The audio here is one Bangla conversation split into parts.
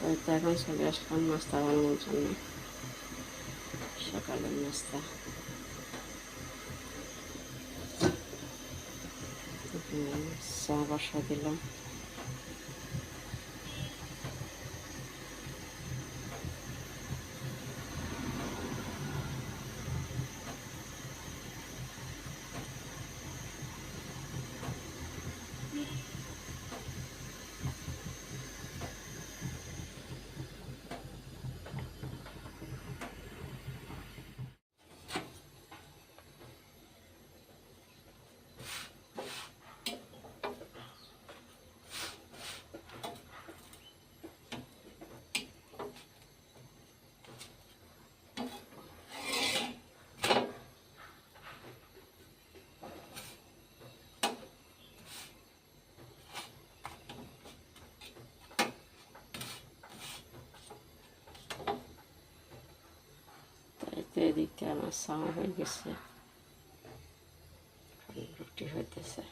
তো এখন চলে আসলাম নাস্তা বানানোর জন্য। সকালের নাস্তা। চা বসা দিলাম তাই তো এদিকে আমার চা হয়ে গেছে রুটি হইতেছে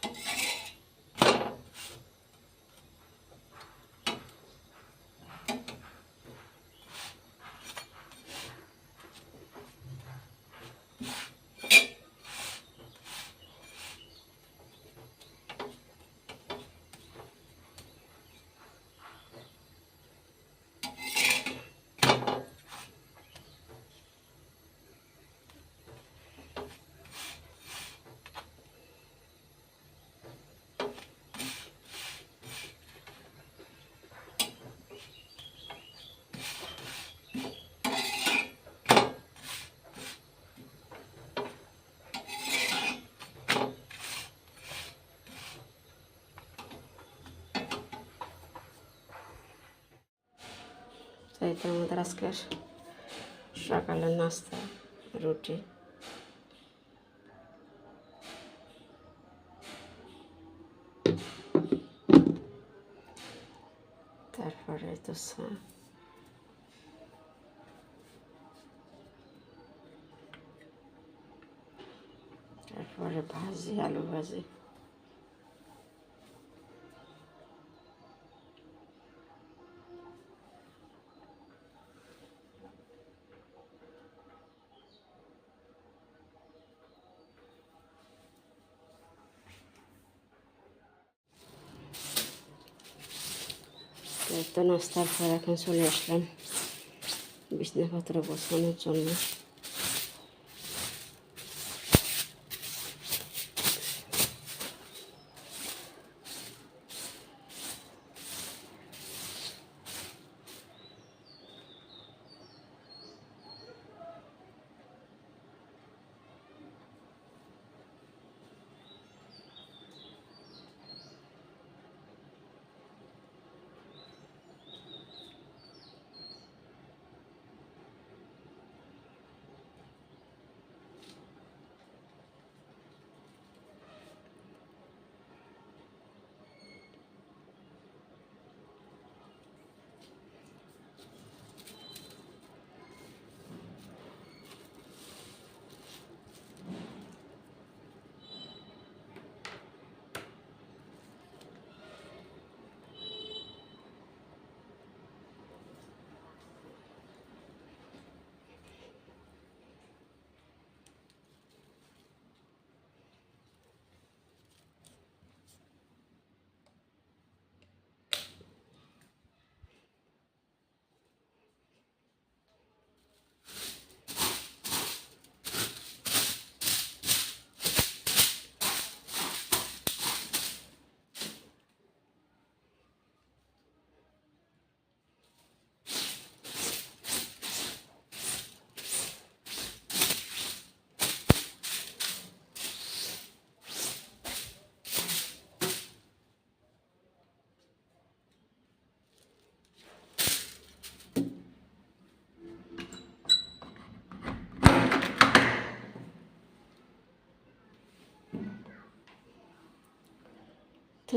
তো আমাদের আজকে সকালের নাস্তা রুটি। তারপরে তো তারপরে ভাজি আলু ভাজি। নাস্তার পর এখন চলে আসলাম বিছনাপত্র বসানোর জন্য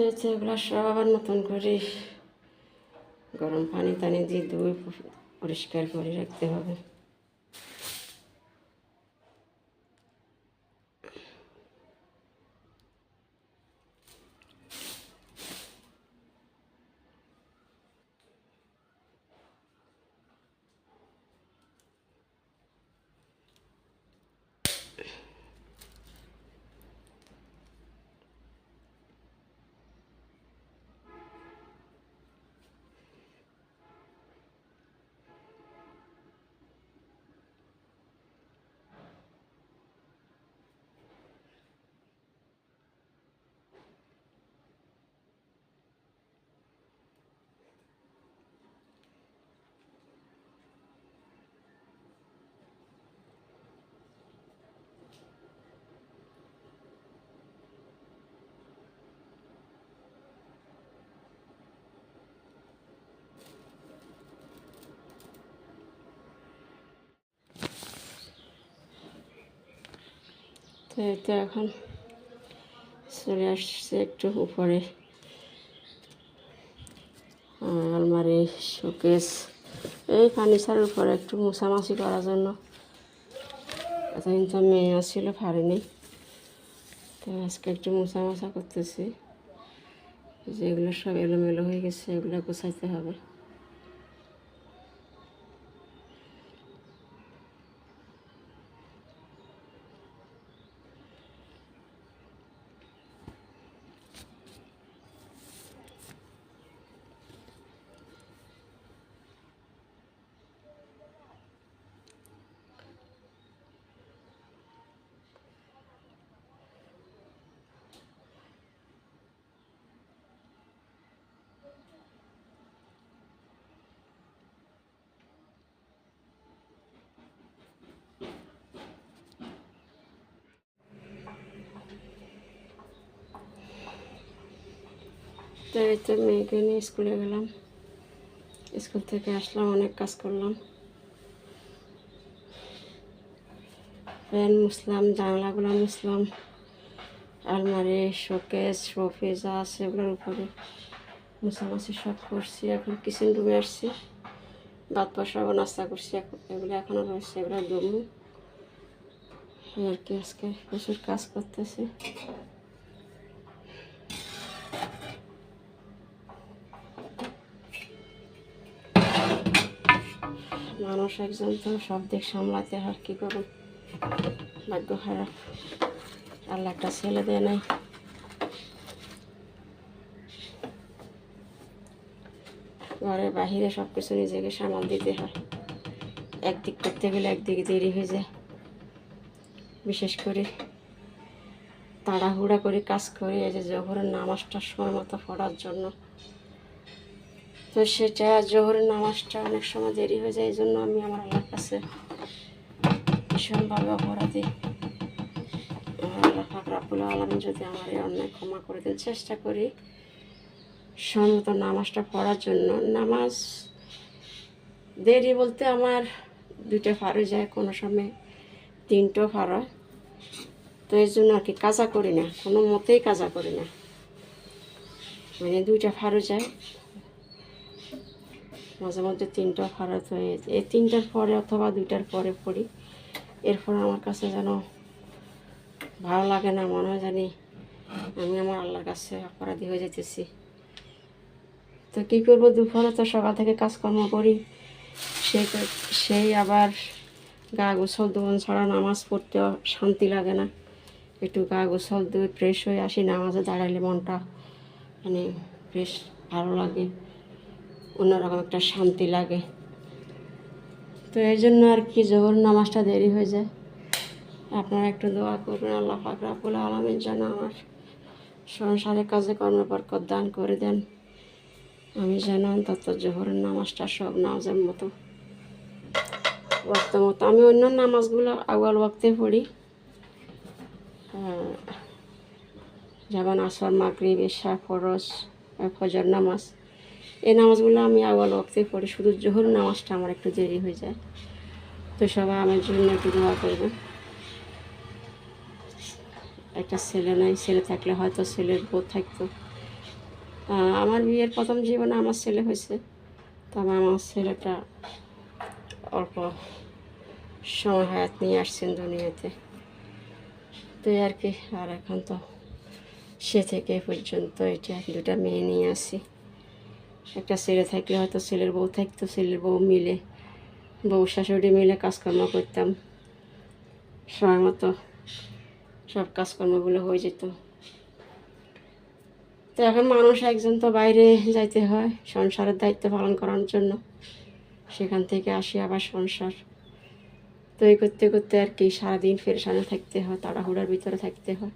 তো হচ্ছে এগুলো সব আবার নতুন করে গরম পানি টানি দিয়ে ধুয়ে পরিষ্কার করে রাখতে হবে। তো এই তো এখন চলে আসছে একটু উপরে। আলমারি, শোকেস, এই ফার্নিচারের উপরে একটু মোছামাছি করার জন্য। এতদিন তো মেয়ে আসছিল, পারিনি। তো আজকে একটু মোছা মোছা করতেছি যেগুলো সব এলোমেলো হয়ে গেছে, এগুলো গোছাইতে হবে। তো তো মেয়েকে নিয়ে স্কুলে গেলাম। স্কুল থেকে আসলাম, অনেক কাজ করলাম। ফ্যান মুছলাম, জানলাগুলো মুছলাম। আলমারি, শোকেস শোফে যা আছে, এগুলোর উপরে মুছামাছি সব করছি। এখন কিচেন রুমে আসছি। ভাত বসাবো, নাস্তা করছি। এখন এগুলো এখনও রয়েছে এগুলো দমু আর কি আজকে প্রচুর কাজ করতেছি। মানুষ একজন তো সব দিক সামলাতে হয় কী করুন ভাগ্য খারাপ। আল্লাহ একটা ছেলে দেয় নাই। ঘরে বাহিরে সব কিছু নিজেকে সামাল দিতে হয়। একদিক করতে গেলে একদিক দেরি হয়ে যায়। বিশেষ করে তাড়াহুড়া করে কাজ করে এই যে জোহরের নামাজটা সময় মতো পড়ার জন্য। তো সেটা জোহরের নামাজটা অনেক সময় দেরি হয়ে যায় এই জন্য আমি আমার আল্লাহর কাছে ভীষণভাবে অপরাধী। আল্লাহ পাক রাব্বুল আলম যদি আমার এই অন্যায় ক্ষমা করে দেন, চেষ্টা করি সময় মতো নামাজটা পড়ার জন্য। নামাজ দেরি বলতে আমার দুইটা ফার যায়, কোনো সময় তিনটেও ফার তো এই জন্য আর কি কাজা করি না, কোনো মতেই কাজা করি না। মানে দুইটা ফারও যায়। মাঝে মধ্যে তিনটা ফারাত হয়ে গেছে এই তিনটার পরে অথবা দুইটার পরে পড়ি। এরপর আমার কাছে যেন ভালো লাগে না, মনে হয় জানি আমি আমার আল্লাহর কাছে অপরাধী হয়ে যেতেছি তো কী করব? দুপুরে তো সকাল থেকে কাজকর্ম করি। সেই সেই আবার গা গোসল দোন ছাড়া নামাজ পড়তেও শান্তি লাগে না। একটু গা গোসল দিয়ে ফ্রেশ হয়ে আসি, নামাজে দাঁড়াইলে মনটা মানে বেশ ভালো লাগে। অন্যরকম একটা শান্তি লাগে। তো এই জন্য আর কি জোহর নামাজটা দেরি হয়ে যায়। আপনারা একটু দোয়া করবেন, আল্লাহ ফাকরাবুল আলমের যেন আমার সংসারের কাজে কর্মে বরকত দান করে দেন। আমি যেন অন্তত জোহরের নামাজটা সব নামাজের মতো ওয়াক্ত মতো। আমি অন্য নামাজগুলো আউয়াল ওয়াক্তে পড়ি। যেমন আসর, মাগরিব, এশা, ফরজ, ফজর নামাজ। এই নামাজগুলো আমি আউয়াল ওয়াক্তে পড়ি, শুধু জোহর নামাজটা আমার একটু দেরি হয়ে যায়। তো সবাই আমার জন্য একটু দোয়া করবেন একটা ছেলে নাই, ছেলে থাকলে হয়তো ছেলের বউ থাকতো। আমার বিয়ের প্রথম জীবনে আমার ছেলে হয়েছে। তবে আমার ছেলেটা অল্প সময় হায়াত নিয়ে আসছেন দুনিয়াতে। তো আর কি, আর এখন তো সে থেকে পর্যন্ত এটা দুটা মেয়ে নিয়ে আসি। একটা ছেলে থাকলে হয়তো ছেলের বউ থাকতো, ছেলের বউ মিলে, বউ শাশুড়ি মিলে কাজকর্ম করতাম। সময় মতো সব কাজকর্মগুলো হয়ে যেত। তো এখন মানুষ একজন তো বাইরে যাইতে হয়, সংসারের দায়িত্ব পালন করার জন্য। সেখান থেকে আসি আবার সংসার। তো এই করতে করতে আর কি সারাদিন ফেরেশানে থাকতে হয়, তাড়াহুড়ার ভিতরে থাকতে হয়।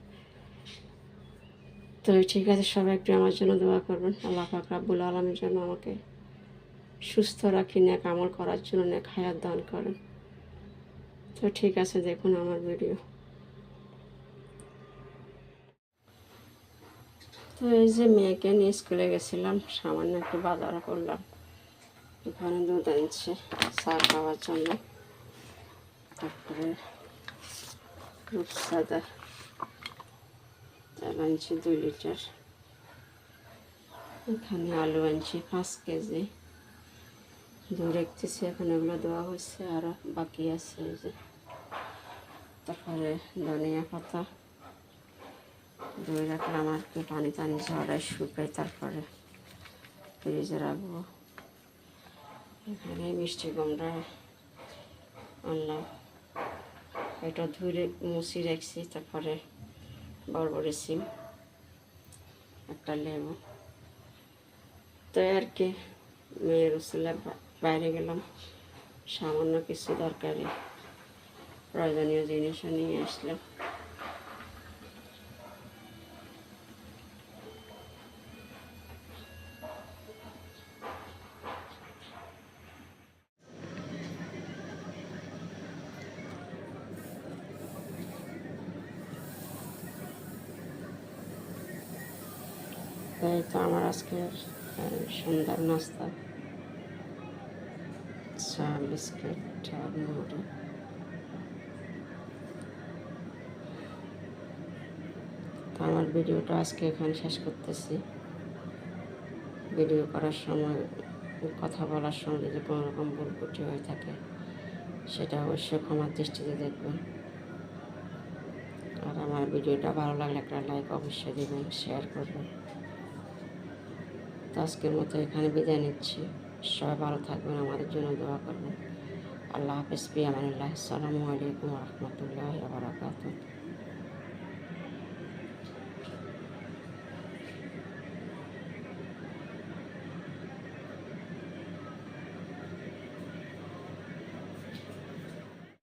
তো ঠিক আছে, সবাই একটু আমার জন্য দোয়া করবেন। আল্লাহ পাক রাব্বুল আলমের জন্য আমাকে সুস্থ রাখি, নেক আমল করার জন্য নেক হায়াত দান করেন। তো ঠিক আছে, দেখুন আমার ভিডিও। তো এই যে মেয়েকে নিয়ে স্কুলে গেছিলাম, সামান্য একটু বাজার করলাম। এখানে দুধ আনছে সার খাওয়ার জন্য। তারপরে রূপসাদা তেল আনছি দুই লিটার। এখানে আলু আনছি, পাঁচ কেজি। দু রেখতেছি, এখন এগুলো দেওয়া হয়েছে আরও বাকি আছে যে। তারপরে ধনিয়া পাতা। ধুয়ে রাখলাম, আর কি পানি টানি ঝরাই শুকাই তারপরে ফ্রিজে রাখব। এখানে মিষ্টি কুমড়া আনলাম। এটা ধুয়ে মুছি রাখছি, তারপরে বড় সিম, একটা লেবু। তো আর কি মেয়ের উসুলে বাইরে গেলাম। সামান্য কিছু দরকারি প্রয়োজনীয় জিনিসও নিয়ে আসলাম। এই তো আমার আজকের সন্ধ্যার নাস্তা। চা, বিস্কিট মুড়ি। তো আমার ভিডিওটা আজকে এখানে শেষ করতেছি। ভিডিও করার সময়, কথা বলার সময় যদি কোনো রকম ভুল ত্রুটি হয়ে থাকে, সেটা অবশ্যই ক্ষমার দৃষ্টিতে দেখবেন। আর আমার ভিডিওটা ভালো লাগলে একটা লাইক অবশ্যই দেবেন, শেয়ার করবেন। তো আজকের মতো এখানে বিদায় নিচ্ছি। সবাই ভালো থাকবেন, আমাদের জন্য দোয়া করবেন। আল্লাহ হাফিজ পিয়ামানুল্লাহ আসসালামু আলাইকুম রহমতুল্লাহ বারাকাতুহ।